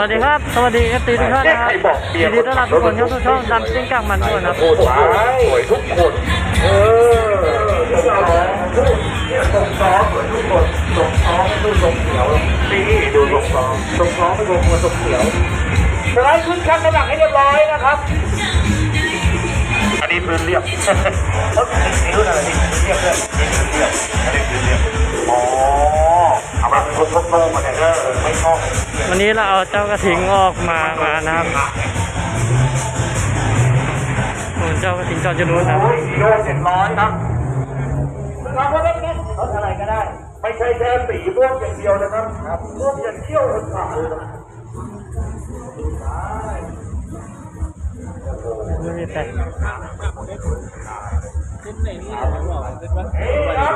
วัสดีครับ สวัสดีเอฟซีทุกท่านนะครับยินดีต้อนรับทุกคนเข้าสู่ช่องดำซิ่งกลางมันด้วยนะครับโอ้สวยทุกคน เออส่งซ้อมสวยทุกคนส่งซ้อมไม่ดูส่งเขียวนี่ดูส่งซ้อมส่งซ้อมไม่ดูมือส่งเขียวสไลด์ขึ้นคันกระดักให้เรียบร้อยนะครับ อันนี้พื้นเรียบเขาติดนิ้วอะไรนี่เรียบเลยนี่พื้นเรียบอันนี้พื้นเรียบอ๋อ เอามาเป็นคนทดลองมาเนี่ยเออไม่ชอบวันนี้เราเอาเจ้ากระทิงออกมามานะครับโอ้เจ้ากระทิงจอดอยู่นู้นนะโอ้ยกิโลเจ็ดร้อยครับเราก็ได้รถอะไรก็ได้ ไม่ใช่แค่สีม่วงอย่างเดียวนะครับครับม่วงอย่างเที่ยวคนขาดเลยนะไม่มีแต่เอ้ยครับ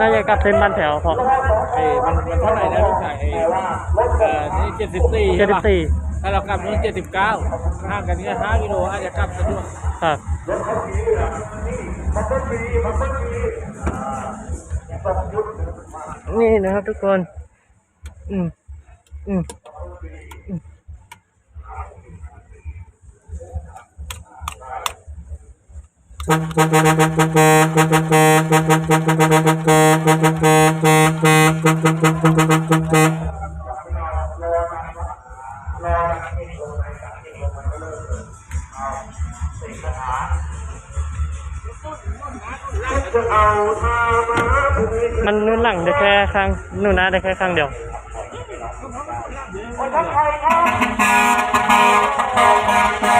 น่าจะกลับเส้นบ้านแถวพอเอ้ย มันมันเท่าไหร่นะลูกชายเอ้ยแต่ว่ารถเออนี่เจ็ดสิบสี่เจ็ดสิบสี่ถ้าเรากลับนี่เจ็ดสิบเก้าห่างกันนี่ห้ากิโลอาจจะกลับสะดวกครับรถเขาสีเหลืองนี่มันก็สีมันก็สีอ่าต้องยุดนี่นะครับทุกคน อืมอืมอืม มันนุ่นหลังได้แค่ข้างนุ่นหน้าได้แค่ข้างเดียวครับไอ้พวกลมบ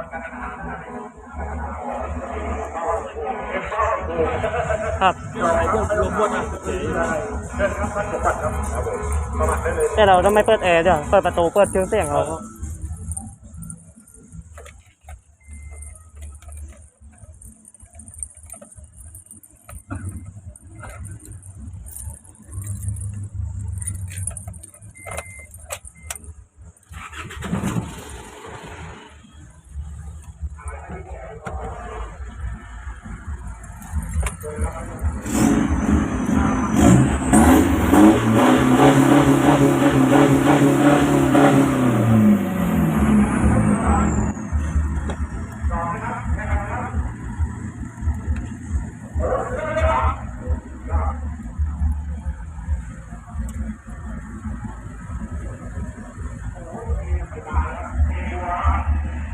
นอะแต่เราต้องไม่เปิดแอร์เดี๋ยวเปิดประตูเปิดเครื่องเสียงเรา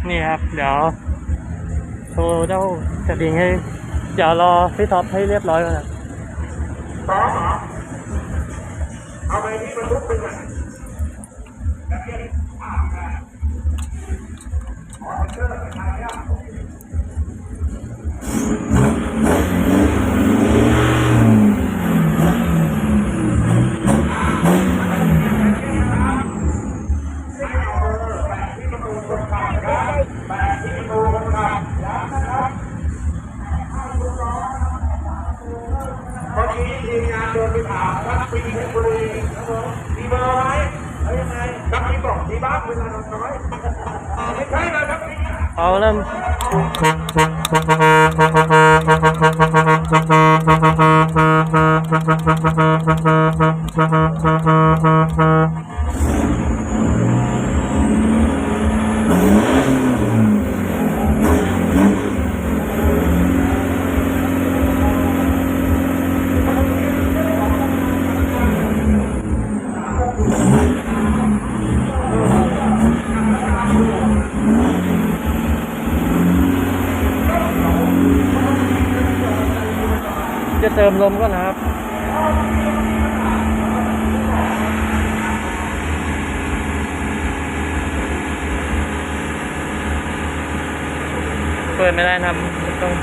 นี่ครับ เดี๋ยวโชว์เจ้ากระดิ่งให้ เดี๋ยวรอพี่ท็อปให้เรียบร้อยก่อนนะซ้อมเอาไปที่บรรทุกเป็นไงเมื่อกี้ที นี้ทีมงานเดินไปถามวัดปีเพชรบุรีมีเบอร์ไหมแล้วยังไงนักปีบอกมีบ้างเวลาน้อยไม่ใช่เลยครับปีเอาเริ่มจะ เติมลมก่อนนะครับเปิดไม่ได้นะครับต้อง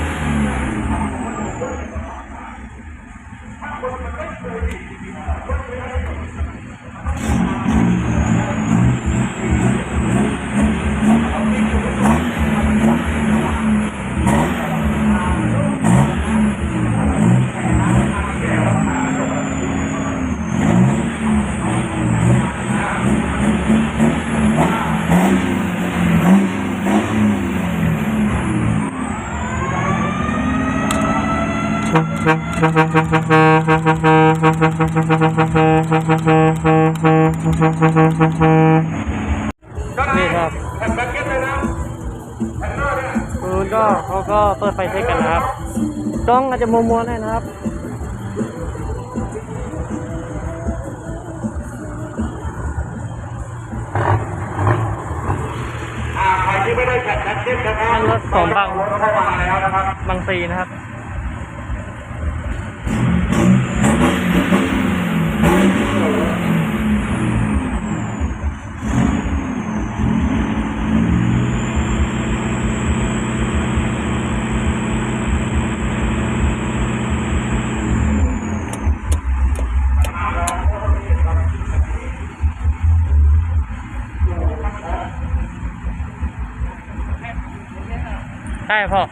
นี่ครับแผ่นแบ็คเก็ตเลยนะแผ่นหน้าเนี่ยคุณก็เขาก็เปิดไฟเช็คกันนะครับกล้องอาจจะมัวๆหน่อยนะครับอ่าใครที่ไม่ได้แผ่นแบ็คเก็ตนะครับมันรถของบางรถเข้ามาแล้วนะครับบางซีนะครับ 大炮。